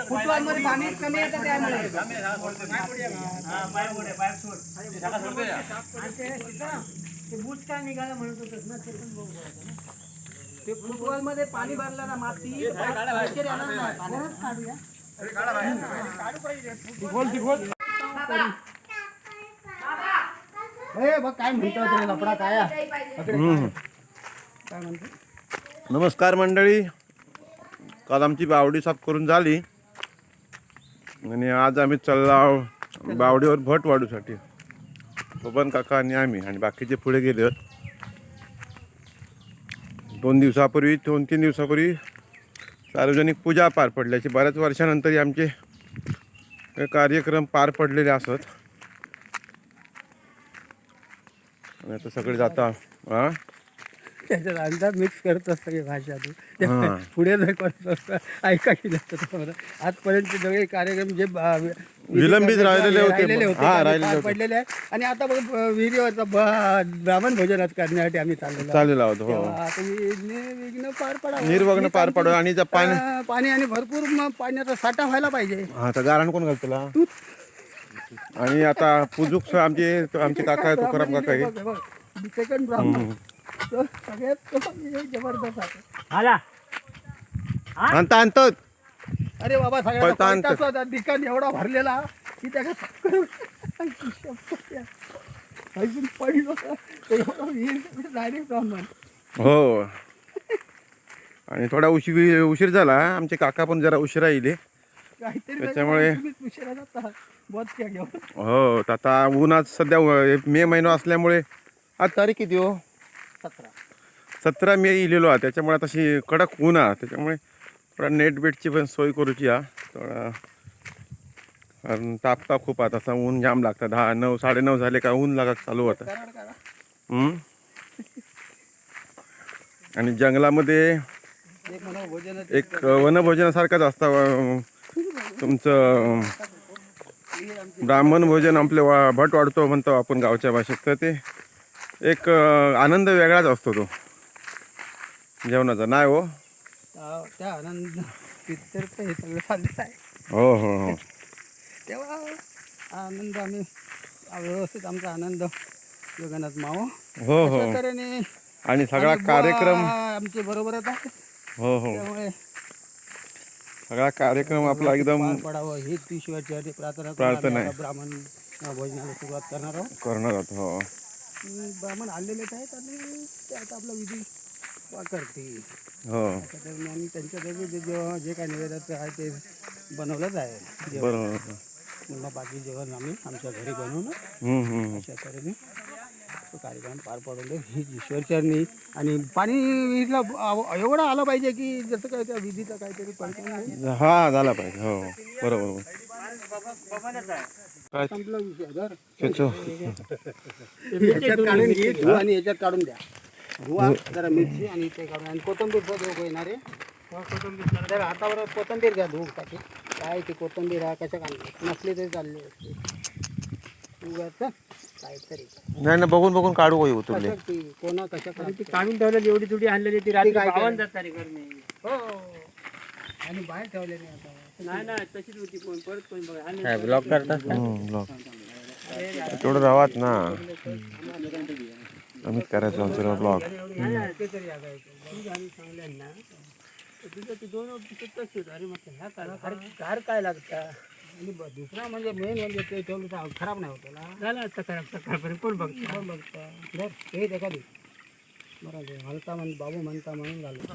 फुटवामध्ये पाणी कमी येतं त्यामुळे ते फुटबॉलमध्ये पाणी भरलं ना माती खालची राहणार नाही. पाण्यात काढूया. हे। बघ काय म्हणतो तुला लपडा काय आहे? हम्म. काय। म्हणतो नमस्कार मंडळी। काल आमची बावडी साफ करून झाली. आणि आज आम्ही चाललो बावडीवर भट वाढूसाठी. बबन काका आणि आम्ही आणि बाकीचे पुढे गेले. दोन दिवसापूर्वी दोन तीन दिवसापूर्वी सार्वजनिक पूजा पार पडल्याची बऱ्याच वर्षानंतर आमचे कार्यक्रम पार पडलेले असत. आणि आता सगळे जाता. हां? त्याच्यात अंदाज मिक्स करत असतं की भाषा तू. पुढे जर करत असतं ऐका की नसतं आजपर्यंत सगळे कार्यक्रम जे विलंबित राहिलेले होते. हां. पडलेले आहे आणि आता बघ विहिरीवरचा ब्राह्मण भोजनात करण्यासाठी आम्ही चाललेलो आहोत. हो. आता विघ्न पार पडावं निर्वग्न हीच पार पडो आणि पाणी आणि भरपूर पाण्याचा साठा व्हायला पाहिजे. हा तर गारण कोण घालतो? आणि आता पुजूक आमचे आमचे काका आहे तुकाराम काका आहे सेकंड ब्राह्मण. तो सगळ्यात तो जबरदस्त आहे आणता. आणतात अरे बाबा पळता सगळ्यात आणतं. होता ठिकाण एवढा भरलेला की त्याला अजून पडलो. डायरेक्ट ब्राह्मण हो. आणि थोडा उशीर उशीर झाला. आमचे काका पण जरा उशिरा येईल काहीतरी त्याच्यामुळे- तुम्हीच उशिरा जाता बहुत क्या घेऊन. हो तर आता ऊन आज सध्या मे महिना असल्यामुळे आज तारीख किती हो? सतरा. सतरा मे इलेलो हा त्याच्यामुळे तशी कडक ऊन हा त्याच्यामुळे थोडा नेट बेटची पण सोय करूची हा. थोडा कारण तापता खूप आता तसा ऊन जाम लागतं. दहा नऊ साडेनऊ झाले का ऊन लागाक चालू होतं. आणि जंगलामध्ये एक वनभोजनासारखंच असतं. तुमचं ब्राह्मण भोजन आपले वा भट वाढतो म्हणतो आपण गावच्या भाषेत. तर ते एक आनंद वेगळाच असतो तो. जेवणाचा. नाही हो? त्या आनंद हे सगळं चाललं आहे. हो हो हो. तेव्हा आनंद आम्ही व्यवस्थित आमचा आनंद योगानाथ मावो. हो हो. आणि सगळा कार्यक्रम आमचे बरोबरच आहे. हो हो. त्यामुळे सगळा कार्यक्रम आपला एकदम पडावं हीच ईश्वरची प्रार्थना प्रार्थना आहे. ब्राह्मण भोजनाला सुरुवात करणार आहोत. करणार आहोत हो. ब्राह्मण आलेलेच आहेत आणि ते आता आपला विधी वा करतील हो त्या दरम्यान त्यांच्यातर्फे जे जेव्हा जे काही निवेदन आहे ते बनवलंच आहे. जेवण. बरोबर. पुन्हा बाकी जेवण आम्ही आमच्या घरी हम्म, हम्म. अशा तऱ्हेने तो कार्यक्रम पार पडवले. ही ईश्वरचरणी आणि पाणी विहिरीला आव- एवढं आलं पाहिजे की जसं काय त्या विधीचं काहीतरी पडतं हा झाला पाहिजे. हो बरोबर संपला विषय धर. त्याचं याच्यात काढून घे धुवा आणि याच्यात काढून द्या. धुवा जरा मिरची आणि ते काढून आणि कोथंबीर धुवा येणार आहे. जरा हातावर कोथंबीर घ्या धुवून टाकी काय ते कोथंबीर आहे कशा काढली नसली तरी चालले असते. उगाच काहीतरी. नाही ना बघून बघून काढू काही उतरले कशा ती कोणा कशा काढली काढून ठेवलेली एवढी तुडी आणलेली ती रात्री काय हो. आणि बाहेर ठेवले नाही आता. नाही नाही तशीच होती कोण परत कोण बघा आणि ब्लॉक तेवढं राहत ना. आम्ही करायचो आमचं ह्या काय घर घर काय लागतं? आणि ब- दुसरा म्हणजे मेन म्हणजे ते ठेवलं तर खराब नाही होतं ना. झालं आता खराब सकाळपर्यंत कोण बघतो? कोण बघतं? बरं हे देखा दे बरं ते हलता म्हण बाबू म्हणता म्हणून झालं.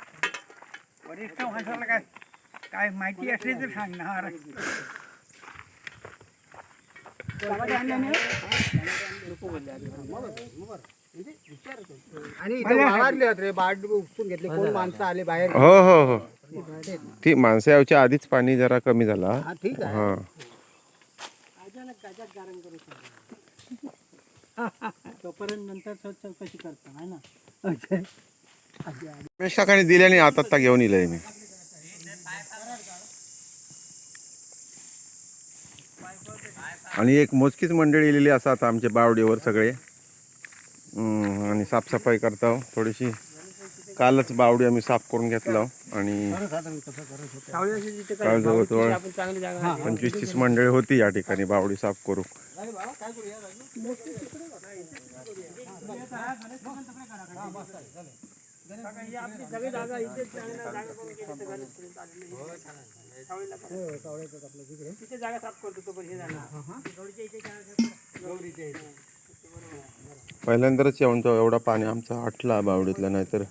वरिष्ठ माणसाला काय काय माहिती असली तर सांगणार आणि इथे वावरले आहेत रे बाट उपसून घेतले कोण माणसं आले बाहेर? हो हो हो. ती माणसं यावच्या आधीच पाणी जरा कमी झाला. हा ठीक आहे. हा. तोपर्यंत नंतर चौकशी करता है ना? रमेश काकाने दिल्याने आता आता घेऊन येईल मी. आणि एक मोजकीच मंडळी येलेली आता आमच्या बावडीवर सगळे. आणि साफसफाई करता हो, थोडीशी. कालच बावडी आम्ही साफ करून घेतला हो, आणि काल जवळजवळ पंचवीस तीस मंडळी होती या ठिकाणी बावडी साफ करू पहिल्यांदाच येऊन तो एवढा पाणी आमचा आटला बावडीतला नाहीतर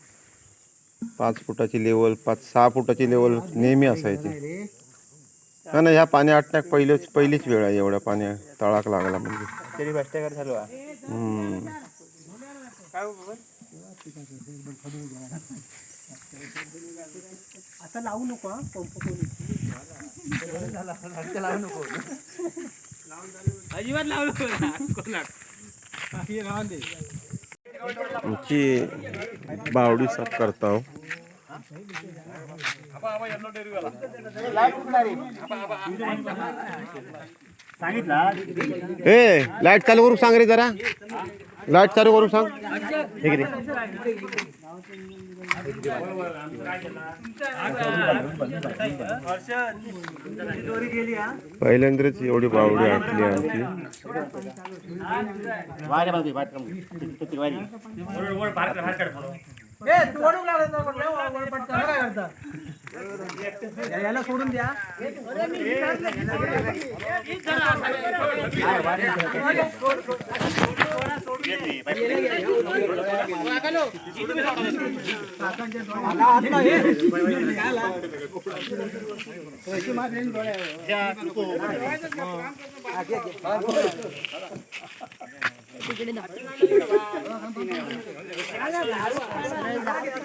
पाच फुटाची लेवल पाच सहा फुटाची लेवल नेहमी असायची. नाही नाही ह्या पाणी आटण्याक पहिलेच पहिलीच वेळ आहे एवढ्या पाणी तळाक लागला म्हणजे. तरी झालो. आता लावू नको हा, पंप कोणी लावू नको अजिबात लावू नको. हे राहून दे आमची बावडी साफ करता ए लाइट चालू करू सांग रे जरा. लाइट चालू करू सांग ठीक आहे पहिल्यांदाच एवढी बावडी आटली आमची याला सोडून द्या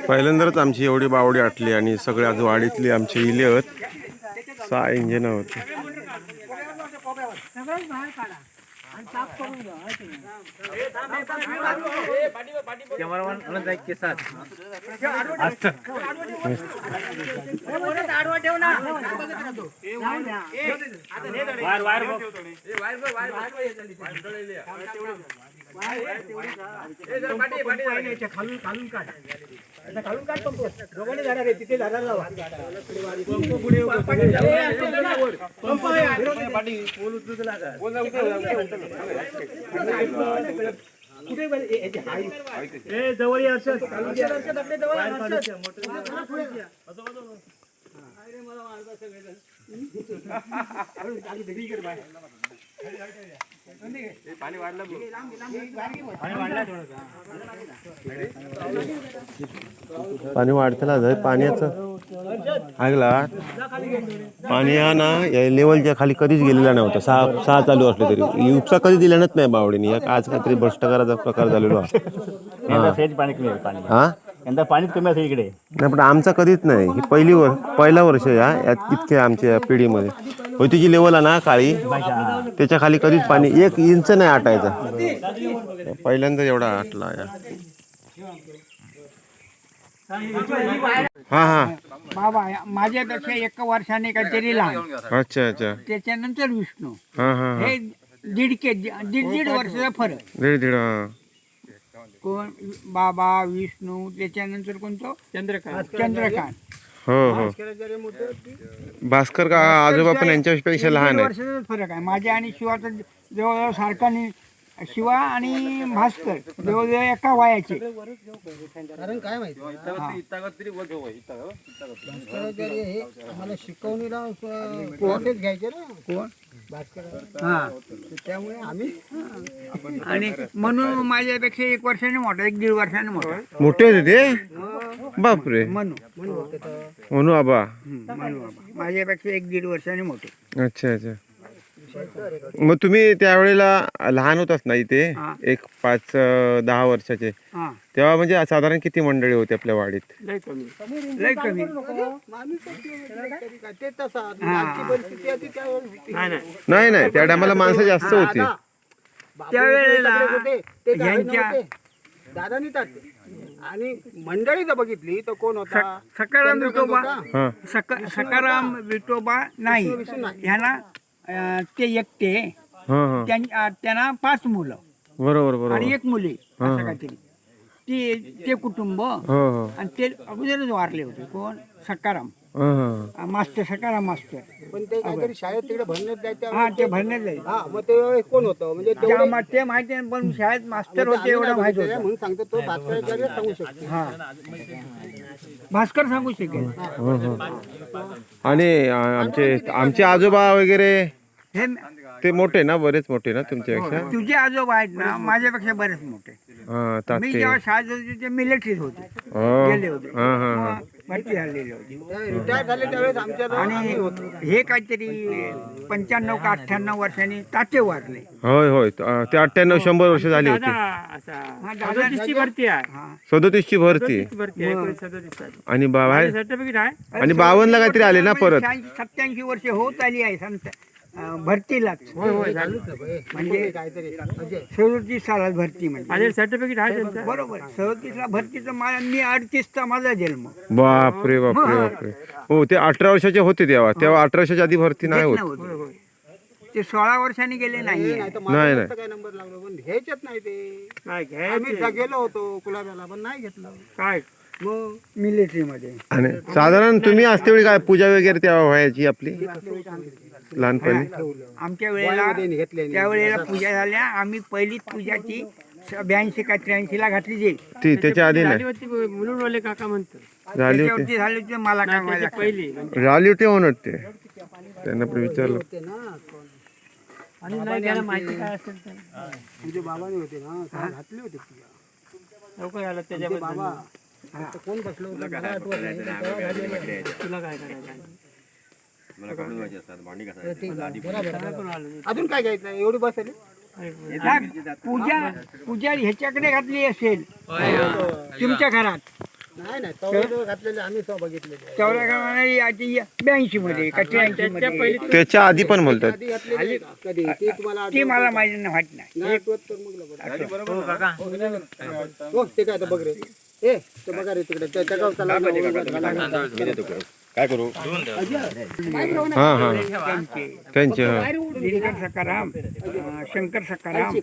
पहिल्यांदाच आमची एवढी बावडी आटली आणि सगळ्या वाडीतली आमची इले आहेत. सहा इंजिन होते. खालून खालून काढ आता खालून काढ पंप? दोघांनी झाडा रे तिथे झाडा लावा पंप पुढे पंप कुठे ए जवळ ये अर्षद पाणी वाढतला जाय पाण्याचं. ऐकला पाणी हा ना या लेवलच्या खाली कधीच गेलेला नव्हता. सहा सहा चालू असले तरी. उपसा कधी दिल्यानच नाही बावडीने. या आज काहीतरी भ्रष्टाचाराचा प्रकार झालेलो हा. यंदा पाणीच कमी असेल इकडे. नाही पण आमचा कधीच नाही. ही पहिली वर पहिला वर्ष यात इतके आमच्या या पिढीमध्ये. होय तिची लेवल आहे ना काळी? त्याच्याखाली कधीच पाणी एक इंच नाही आटायचा. पहिल्यांदा एवढा आटला या. हा हा. बाबा माझ्यापेक्षा एक वर्षाने काहीतरी लहान. अच्छा अच्छा. त्याच्यानंतर विष्णू. हा हा हा. हे दीडके दीड दीड वर्षाचा फरक. दीड दीड हा. कोण? बाबा विष्णू त्याच्यानंतर कोणतो? चंद्रकांत. चंद्रकांत. हो हो भास्कर का आजोबा पण यांच्यापेक्षा लहान वर्षाचा फरक आहे माझ्या आणि शिवाचा जवळजवळ सारखा नि- शिवा आणि भास्कर जवळजवळ एका वयाचे कारण काय माहिती भास्कराचार्य हे आम्हाला शिकवणीला अं, कोर्सेस घ्यायचे ना कोण भास्कर हा त्यामुळे आम्ही आणि म्हणून माझ्यापेक्षा एक वर्षाने मोठा एक दीड वर्षाने मोठा मोठे होते ते बापरे. म्हणू म्हणून होते तर म्हणू आबा. बाबा माझ्यापेक्षा एक दीड वर्षाने मोठे. अच्छा अच्छा. मग तुम्ही त्यावेळेला लहान होताच ना इथे? हा. एक पाच अं, दहा वर्षाचे. हा. तेव्हा म्हणजे साधारण किती मंडळी होती आपल्या वाडीत? लय कमी. नाही. नाही. नाही त्या टायमाला माणसं जास्त होती. त्यावेळेला ह्यांच्या- आणि मंडळी जर बघितली तर कोण होता? सक- सकाराम विठोबा. हा. सका सकाराम विठोबा नाही. अं, ते एकटे. हा हा. त्यां- अं, त्यांना पाच मुलं. बरोबर बरोबर. आणि एक मुली असं काहीतरी. ती ते कुटुंब. हो हो. आणि ते अगोदरच वारले होते. कोण? सकाराम. Master Sakaram master. पण ते काहीतरी शाळेत तिकडे भरण्यात जायच्या हा ते भरण्यात जाईल हा मग ते कोण होतं? म्हणजे त्या तेवढे- मा- ते माहिती नाही पण शाळेत मास्टर म्हणजे होते आम्ही एवढं नाही माहीत बघितलेलं, होतं. म्हणून सांगतो तो भास्कराचार्य सांगू शकतो. हा. भास्कर सांगू शकेल. हो, हो. आणि आमचे आमचे आजोबा वगैरे? हे ते मोठे ना बरेच मोठे ना तुमच्यापेक्षा? तुझे आजोबा आहेत ना माझ्यापेक्षा बरेच मोठे. हा मी जेव्हा शाळेत होते ते मिलिटरीत होते. हो. गेले होते. हा हा हा. मग भरती झालेले होते. रिटायर झाले त्यावेळेस आमच्या जवळ आम्ही आणि हे काहीतरी पंच्याण्णव का अठ्ठ्याण्णव वर्षांनी ताते वारले. होय होय. अं, ते अठ्ठ्याण्णव शंभर वर्ष झाली होती. हा, दादा भरती आहे. हा. सदोतीसची भरती. भरती आहे एकोणीस सदोतीस साली. आणि बा- बाहेर सर्टिफिकेट आहे? आणि बावनला काहीतरी आले ना परत? सत्याऐंशी वर्ष होत आली आहे संत अं, भरतीलाच म्हणजे काहीतरी. म्हणजे सदोतीस सालात भरती म्हणजे. सर्टिफिकेट आहे त्यांचं. बरोबर. सदोतीसला भरतीचं मा- मी अडतीसचा माझा जन्म. बापरे बापरे बापरे. हो ते अठरा वर्षाचे होते तेव्हा. तेव्हा अठरा वर्षाच्या आधी भरती नाही होत. ते सोळा वर्षांनी गेले नाही नाही नंबर लागलो? पण घ्यायचेच नाही ते. आम्ही गेलो होतो कुलाब्याला पण नाही घेतलं. काय? मग? मिलिटरीमध्ये. आणि साधारण तुम्ही असते वेळी काय पूजा वगैरे तेव्हा व्हायची आपली? लहानपणी? आमच्या वेळेला त्या वेळेला पूजा झाल्या. आम्ही पहिलीच पूजाची ब्याऐंशी का त्र्याऐंशी ला घातली जाईल ती त्याच्या आधी नाही. होती मुलुंडवाले काका म्हणतो झाली होती. झाली होती मला काय माहिती. पहिली झाली होती म्हणून ते त्यांना पण विचारलं. आणि नाही त्याला माहिती काय असेल तर. म्हणजे बाबाने होते ना घातले होते पूजा लवकर आलं ते त्याच्याबद्दल. बाबा. कोण बसलं. तुला काय करायचं. अजून काय घ्यायचं आहे? एवढी बस नाही, पूजा पूजा ह्याच्याकडे घातली असेल. तुमच्या घरात. नाही नाही घातलेले आम्ही बघितलेले चौऱ्या ब्याऐंशी मध्ये का त्र्याऐंशी मध्ये. त्याच्या आधी पण बोलतात? कधी? ते तुम्हाला ती मला माहिती नाही माहीत नाही. नाही लवकर. हो ते काय बघ रे. ए ते बघा रे तिकडे. गावचा. काय करू? हा हा त्यांचे हा. दिनकर सकाराम अं, शंकर सकाराम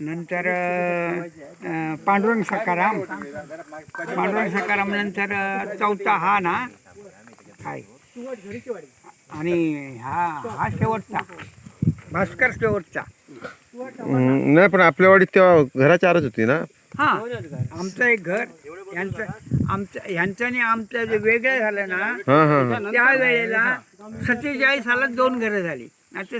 नंतर अं, पांडुरंग सकाराम. पांडुरंग सकाराम नंतर अं, चौथा हा ना? काय आणि हा हा शेवटचा. भास्कर शेवटचा. हम्म, नाही पण आपल्या वाडीत तेव्हा घरा चारच होती ना? हा. आमचं एक घर यांचं आमचं ह्यांचं आणि आमचं जे वेगळं झालं ना हा हा हा. त्या वेळेला सत्तेचाळीस सालात दोन घरं झाली. आता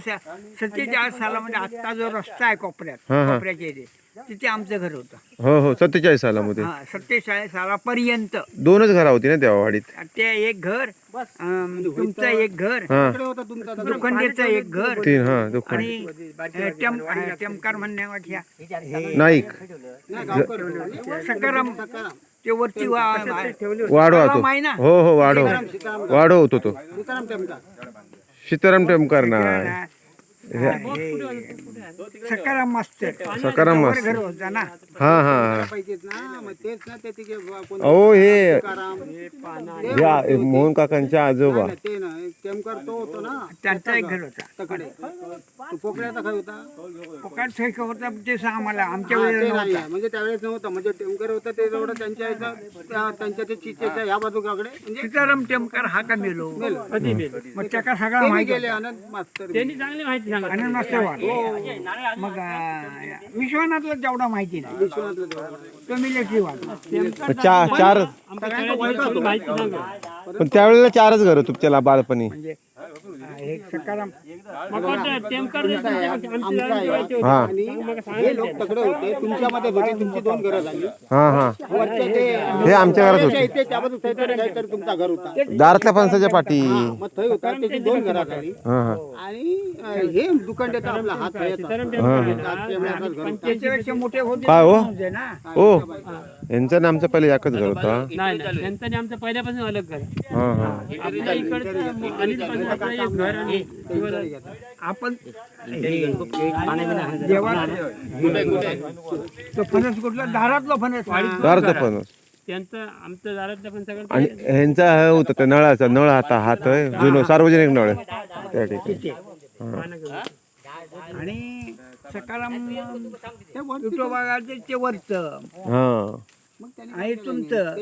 सत्तेचाळीस सालामध्ये आत्ता जो रस्ता आहे कोपऱ्यात हा, हा. कोपऱ्याच्या इथे. तिथे आमचं घर होतं. हो हो सत्तेचाळीस सालामध्ये. हा सत्तेचाळीस सालापर्यंत. दोनच घरा होती ना तेव्हा वाडीत? ते एक घर अं, तुमचं एक घर हा. इकडे होता तुमचा दादा. लोखंडेचं एक घर तीन हा दुकान आणि अं, टेम अं, टेमकार म्हणण्याच्या नाईक. नाही, गावकर. सकाराम. ते वरती वा- वाढवा तो. आहे ना? हो हो वाढव. वाढव होतो तो. सीताराम टेमका सीताराम टेमकर नाही हे, सकाराम मास्तर. सकाराम ना. हा हा हा. अहो हे. हे मोहन काकांच्या आजोबा. नाही, ते ना टेमकर तो होतो ना. त्यांचा एक घर होता. पोकळ्याचा काय होता. फेक होता ते आम्हाला आमच्या हा, वेळेला. म्हणजे त्यावेळेस नव्हतं. म्हणजे टेमकर होता ते एवढं त्यांच्या त्या- त्यांच्या ते चिचेच्या ह्या बाजूकडे. म्हणजे सीताराम टेमकर हा का मेलो? कधी मेलो. मग त्याका सगळा ते माहिती मास्तर त्यांनी चांगली माहिती आनंद मास्तर वाढ मग विश्वनाथला जेवढा माहिती नाही. विश्वनाथला. तो मिलिटरी वाढ चार चार पण त्यावेळेला चारच घर तुमच्याला बालपणी. हे सकाराम होती. हा हे लोक तुमच्यामध्ये तुमची दोन घरं झाली हा हा वरचे ते हे आमच्या घरात होते. इथे काहीतरी तुमचा घर होता दारातल्या फणसाच्या पाठी मग थंय होता त्याची दोन घरं झाली हा हा आणि अं, हे दुकानदेता आपला हात आहे सीताराम टेमकर आहे ना, आमच्याच घर होतं. त्याच्यापेक्षा मोठे होते काय हो? होते ना ओ यांचं आणि आमचं पहिले एकच घर होता नाही नाही त्यांचं आणि आमचं पहिल्यापासून अलग घर आहे. हा हा आपल्या इकडचं अनिल पंचायतचं घर आणि आपण जेव्हा तो फणस कुठला? दारातला फणस. दारातलं फणस त्यांचं आमचं दारातलं पण सगळं आणि ह्यांचा हे होता त्या नळाचा नळ आता हात आहे जुनं सार्वजनिक नळ आहे. त्या ठिकाणी. आणि सकाराम विठोबागाचे ते वरचं. हा. मग त्याने आणि तुमचं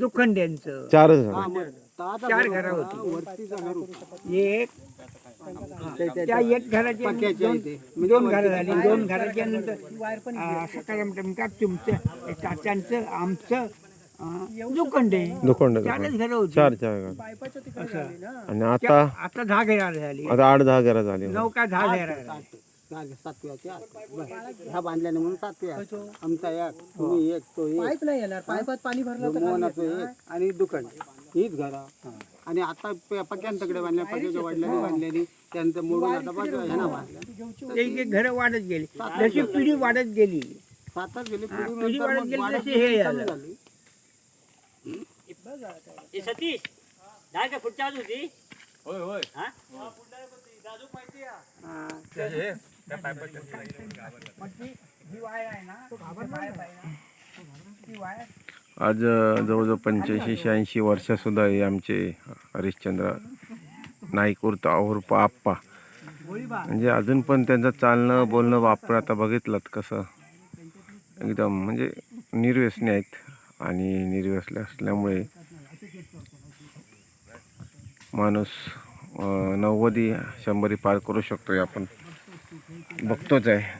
दुखंड्यांचं. चारच झालं. चार घरं होती. एक त्या एक घराचे दोन-. दोन घरं झाली. दोन घराच्या नंतर आ, सकाराम टेमका तुमचं चाचांचं आमचं आ, दुखंडे दुखंड चारच घरं होती. चार चार घर. असं. आणि आता? आता दहा घरं झाली आता आठ दहा घरं झाली. नऊ का दहा घरं झाली. झाले, सातव्याचे आत. बरं. ह्या बांधल्याने म्हणून सातव्या. आमचा एक तुम्ही एक तो एक. पाईप नाही येणार. पाईपात पाणी भरलं एक. आणि दुकान हीच घरा. आणि आता प- पक्यांतकडे बांधल्या पक्याच्या वाढल्याने बांधल्याने त्यांचं मोडून आता बघ ह्यानं बांधल्या एक एक घरं वाढत गेली. जशी पिढी वाढत गेली. सातच गेले हा, पिढी वाढत गेली तशी हे झालं. सतीश दहा का पुढच्या बाजू होती? आज जवळजवळ पंच्याऐंशी शहाऐंशी वर्षसुद्धा हे आमचे हरिश्चंद्र नाईक उरता उर्फ आप्पा. म्हणजे अजून पण त्यांचं चालणं बोलणं वापर आता बघितलं कसं. एकदम म्हणजे निर्व्यसनी आहेत आणि निर्व्यसले असल्यामुळे माणूस नव्वदी शंभरी पार करू शकतो हे आपण. बघतोच आहे.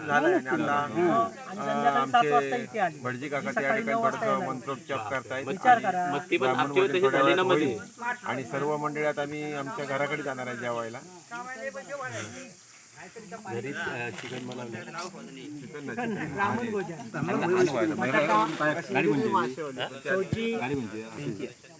आणि आमचे भटजी काका त्या ठिकाणी करतायत आणि सर्व मंडळात आम्ही आमच्या घराकडे जाणार आहे जेवायला घरी चिकन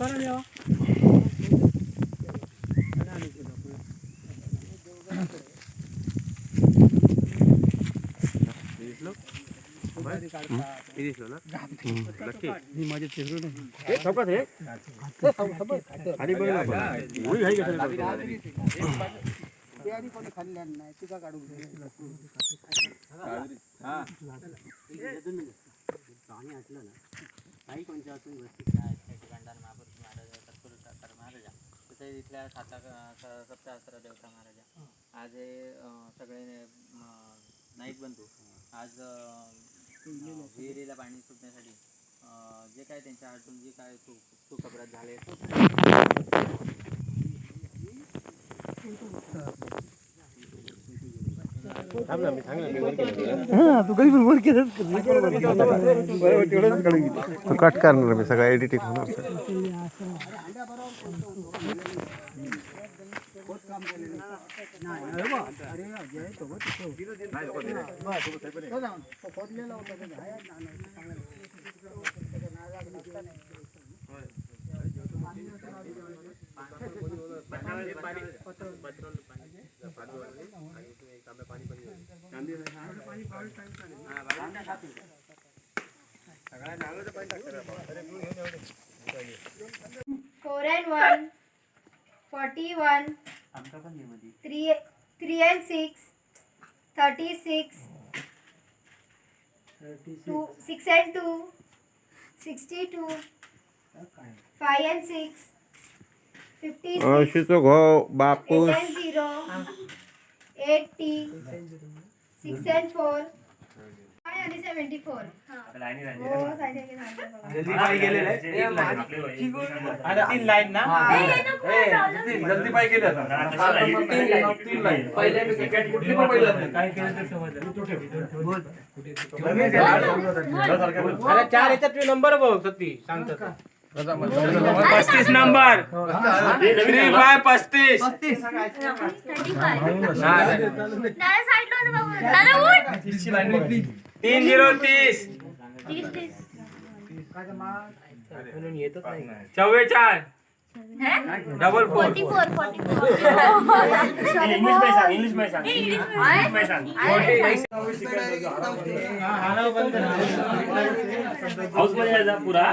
ना काही कोणच्या नाही गोष्टी काय नामधार महापुरुष महाराजा सत्पुरुष सातारा महाराजा तसेच इथल्या साता स- सप्तहस्त्र देवता महाराजा. आज हे सगळे नाईक बंधू आज विहिरीला पाणी सुटण्यासाठी जे काय त्यांच्या हातून जे काय चूक चूक झाले. तो कट करणार मी सगळं एडिटिंग होणार. Four and one, forty one three three and six thirty six two six and two sixty two five and six fifty घो बापू zero eighty six and four हा. हो, बघा. तीन लाईन ना हे, हे नको लावलं. अरे चार याच्यात नंबर बघ सती सांगतो पस्तीस नंबर थ्री फाय पस्तीस. तीन तीन झिरो तीस. चव्वेचाळ. डबल फोर इंग्लिश हाऊस पुरा.